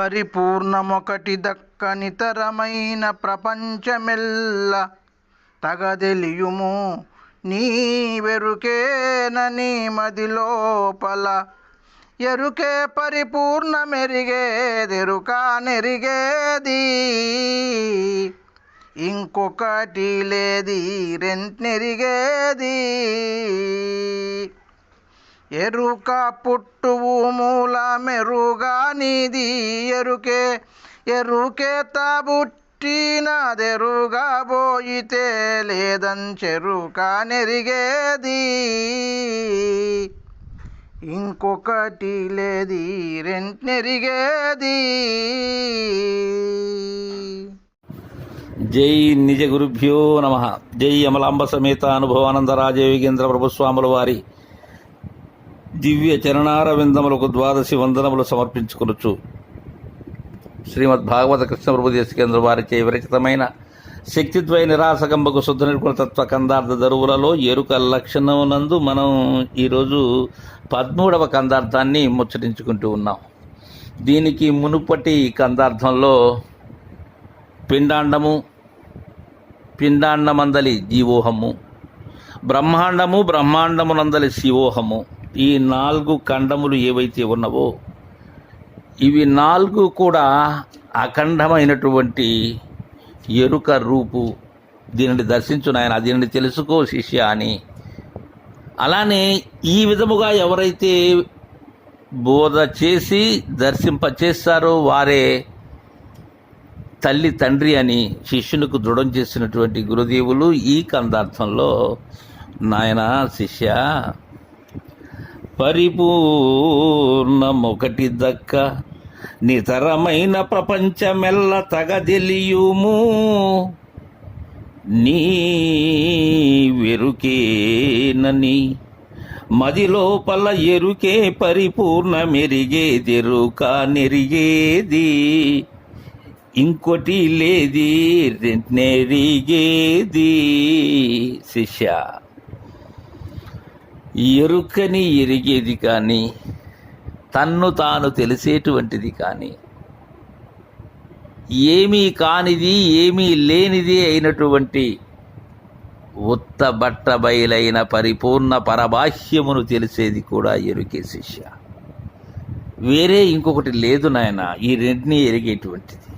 పరిపూర్ణమొకటి దక్కనితరమైన ప్రపంచమెల్ల తగదెలియుము. నీ వెరుకేనని మదిలోపల ఎరుకే పరిపూర్ణమెరిగేదెరుకా నెరిగేది. ఇంకొకటి లేది రెంట్నెరిగేది. ఎరుక పుట్టువు మూల మెరుగా నీది ఎరుకే. ఎరుకే తబుట్టినదెరుగా పోయితే లేదంచెరుక నెరిగేది. ఇంకొకటి లేది రెంట్నెరిగేది జై నిజ గురుభ్యో నమ. జై అమలాంబ సమేత అనుభవానంద యోగేంద్ర ప్రభుస్వాముల వారి దివ్య చరణారవిందములకు ద్వాదశి వందనములు సమర్పించుకొనొచ్చు శ్రీమద్ భాగవత కృష్ణ ప్రభు దేశకేంద్ర వారిచే విరచితమైన శక్తిద్వయ నిరాసకంబకు శుద్ధ నిర్గుణ తత్వ కందార్థ దరువులలో ఎరుక లక్షణమునందు మనం ఈరోజు పదమూడవ కందార్థాన్ని ముచ్చటించుకుంటూ ఉన్నాం. దీనికి మునుపటి కందార్థంలో పిండాండము పిండాండమందలి జీవోహము బ్రహ్మాండము బ్రహ్మాండమునందలి శివోహము ఈ నాలుగు ఖండములు ఏవైతే ఉన్నవో ఇవి నాలుగు కూడా అఖండమైనటువంటి ఎరుక రూపు. దీనిని దర్శించు నాయన దీనిని తెలుసుకో శిష్య అని. అలానే ఈ విధముగా ఎవరైతే బోధ చేసి దర్శింపచేస్తారో వారే తల్లి తండ్రి అని శిష్యునికి దృఢం చేసినటువంటి గురుదేవులు ఈ కందార్థంలో నాయన శిష్య పరిపూర్ణమొకటి దక్క. నితరమైన ప్రపంచమెల్ల తగదెలియుము. నీ వెరుకేనని మదిలోపల ఎరుకే పరిపూర్ణ మెరిగేదెరుక నెరిగేది. ఇంకోటి లేది నెరిగేది. శిష్య ఎరుకని ఎరిగేది కానీ తన్ను తాను తెలిసేటువంటిది కానీ ఏమీ కానిది ఏమీ లేనిది అయినటువంటి ఉత్త బట్ట బయలైన పరిపూర్ణ పరబాహ్యమును తెలిసేది కూడా ఎరుకే శిష్య. వేరే ఇంకొకటి లేదు నాయన ఈ రెంటిని ఎరిగేటువంటిది.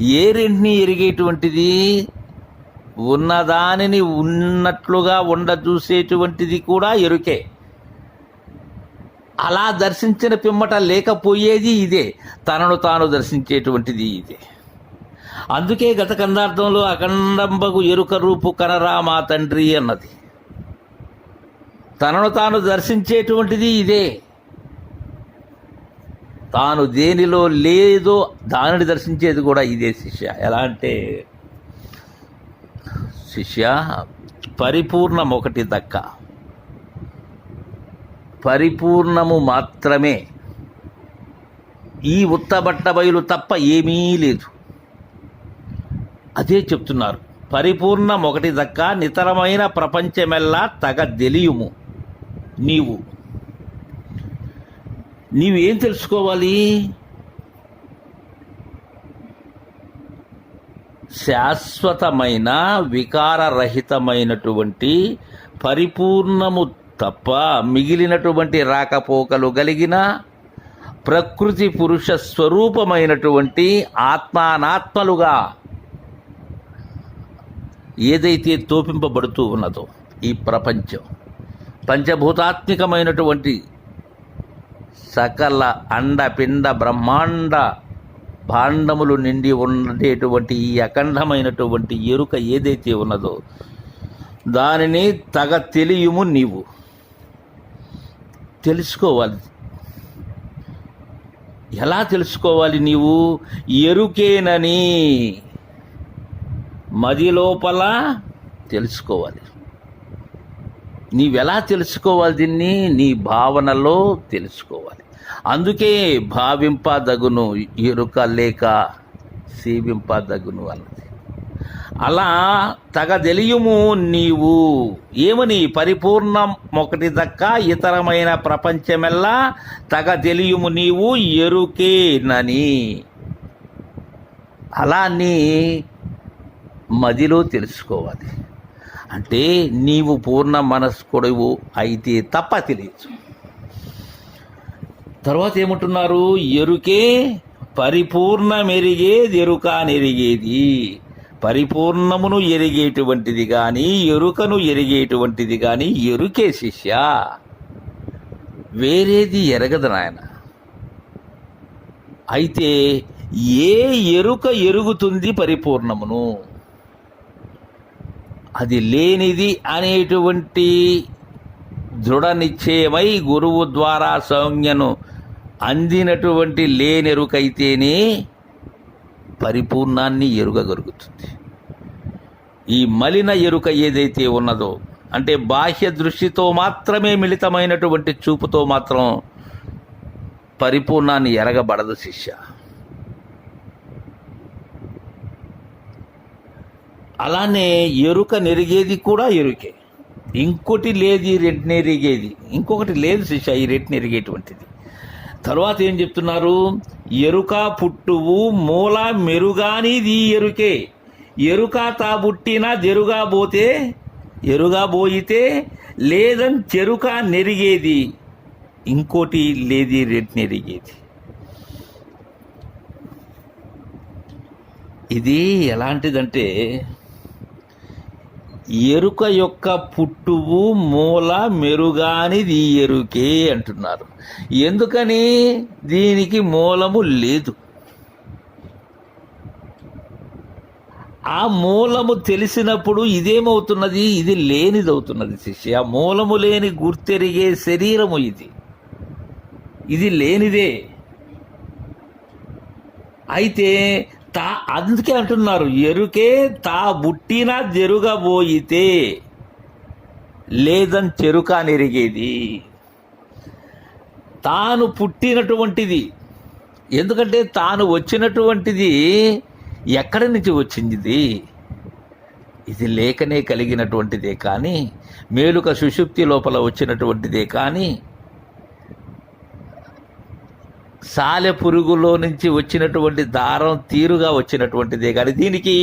ఏ రెండిని ఎరిగేటువంటిది? ఉన్నదానిని ఉన్నట్లుగా ఉండ చూసేటువంటిది కూడా ఎరుకే. అలా దర్శించిన పిమ్మట లేకపోయేది ఇదే. తనను తాను దర్శించేటువంటిది ఇదే. అందుకే గత కందార్థంలో అఖండంబకు ఎరుక రూపు కనరా మా తండ్రి అన్నది. తనను తాను దర్శించేటువంటిది ఇదే. తాను దేనిలో లేదో దానిని దర్శించేది కూడా ఇదే శిష్య. ఎలా అంటే శిష్య పరిపూర్ణం ఒకటి దక్క పరిపూర్ణము మాత్రమే. ఈ ఉత్తబట్ట బయలు తప్ప ఏమీ లేదు. అదే చెప్తున్నారు. పరిపూర్ణం ఒకటి దక్క నితరమైన ప్రపంచమెల్లా తగ తెలియము నీవు. నీవేం తెలుసుకోవాలి? శాశ్వతమైన వికారరహితమైనటువంటి పరిపూర్ణము తప్ప మిగిలినటువంటి రాకపోకలు కలిగిన ప్రకృతి పురుష స్వరూపమైనటువంటి ఆత్మానాత్మలుగా ఏదైతే తోపింపబడుతూ ఉన్నదో ఈ ప్రపంచం పంచభూతాత్మికమైనటువంటి సకల అండపిండ బ్రహ్మాండ భాండములు నిండి ఉండేటువంటి ఈ అఖండమైనటువంటి ఎరుక ఏదైతే ఉన్నదో దానిని తగ తెలియము నీవు. తెలుసుకోవాలి. ఎలా తెలుసుకోవాలి నీవు? ఎరుకేనని మది లోపల తెలుసుకోవాలి. నీవెలా తెలుసుకోవాలి దీన్ని? నీ భావనలో తెలుసుకోవాలి. అందుకే భావింపదగును ఎరుక లేక సేవింపదగును అన్నది. అలా తగదెలియుము నీవు. ఏమని పరిపూర్ణం ఒకటి దక్క ఇతరమైన ప్రపంచమెల్లా తగ తెలియుము నీవు ఎరుకేనని. అలా నీ మదిలో తెలుసుకోవాలి. అంటే నీవు పూర్ణ మనస్కుడువు అయితే తప్ప తెలియదు. తర్వాత ఏమంటున్నారు? ఎరుకే పరిపూర్ణమెరిగేది ఎరుక నెరిగేది పరిపూర్ణమును ఎరిగేటువంటిది కానీ ఎరుకను ఎరిగేటువంటిది కానీ ఎరుకే శిష్య. వేరేది ఎరగదు నాయన. అయితే ఏ ఎరుక ఎరుగుతుంది పరిపూర్ణమును? అది లేనిది అనేటువంటి దృఢ నిశ్చయమై గురువు ద్వారా సౌజ్ఞను అందినటువంటి లేనెరుకైతేనే పరిపూర్ణాన్ని ఎరుగగలుగుతుంది. ఈ మలిన ఎరుక ఏదైతే ఉన్నదో అంటే బాహ్య దృష్టితో మాత్రమే మిళితమైనటువంటి చూపుతో మాత్రం పరిపూర్ణాన్ని ఎరగబడదు శిష్య. అలానే ఎరుక నెరిగేది కూడా ఎరుకే. ఇంకోటి లేదు ఈ రెట్ నెరిగేది. ఇంకొకటి లేదు శిష్య ఈ రెట్ నెరిగేటువంటిది. తర్వాత ఏం చెప్తున్నారు? ఎరుక పుట్టువు మూల మెరుగానిది ఎరుకే. ఎరుక తాబుట్టినా జెరుగా పోతే ఎరుగా పోయితే లేదని చెరుక నెరిగేది. ఇంకోటి లేది రెడ్ నెరిగేది. ఇది ఎలాంటిదంటే ఎరుక యొక్క పుట్టువు మూల మెరుగానిది ఎరుకే అంటున్నారు. ఎందుకని? దీనికి మూలము లేదు. ఆ మూలము తెలిసినప్పుడు ఇదేమవుతున్నది? ఇది లేనిదవుతున్నది శిష్య. మూలము లేని గుర్తెరిగే శరీరము ఇది. ఇది లేనిదే. అయితే తా అందుకే అంటున్నారు ఎరుకే తా బుట్టిన జరుగబోయితే లేదని చెరుక నెరిగేది. తాను పుట్టినటువంటిది ఎందుకంటే తాను వచ్చినటువంటిది ఎక్కడి నుంచి వచ్చింది? ఇది ఇది లేకనే కలిగినటువంటిదే కానీ మేలుక సుషుప్తి లోపల వచ్చినటువంటిదే కానీ సాలె పురుగులో నుంచి వచ్చినటువంటి దారం తీరుగా వచ్చినటువంటిదే. కానీ దీనికి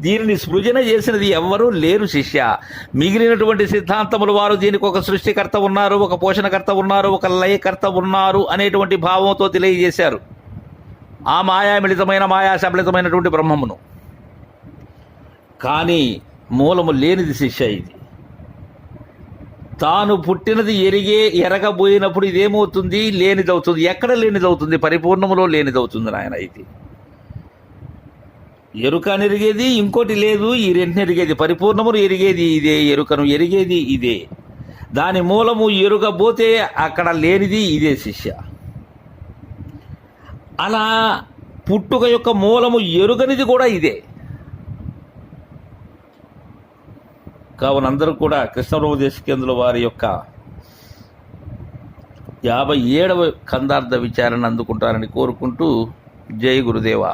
దీనిని సృజన చేసినది ఎవ్వరూ లేరు శిష్య. మిగిలినటువంటి సిద్ధాంతములు వారు దీనికి ఒక సృష్టికర్త ఉన్నారు ఒక పోషణకర్త ఉన్నారు ఒక లయకర్త ఉన్నారు అనేటువంటి భావంతో తెలియజేశారు. ఆ మాయామిళితమైన మాయా సబలితమైనటువంటి బ్రహ్మమును. కానీ మూలము లేనిది శిష్య ఇది. తాను పుట్టినది ఎరిగే ఎరగబోయినప్పుడు ఇదేమవుతుంది? లేనిదవుతుంది. ఎక్కడ లేనిదవుతుంది? పరిపూర్ణములో లేనిదవుతుంది నాయన ఇది. ఎరుక ఎరిగేది ఇంకోటి లేదు ఈ రెంటిని ఎరిగేది. పరిపూర్ణమును ఎరిగేది ఇదే ఎరుకను ఎరిగేది ఇదే. దాని మూలము ఎరుగబోతే అక్కడ లేనిది ఇదే శిష్య. అలా పుట్టుక యొక్క మూలము ఎరుగనిది కూడా ఇదే. కావున అందరూ కూడా కృష్ణప్రభు దేశకేంద్రుల వారి యొక్క యాభై ఏడవ కందార్థ విచారణ అందుకుంటారని కోరుకుంటూ జై గురుదేవా.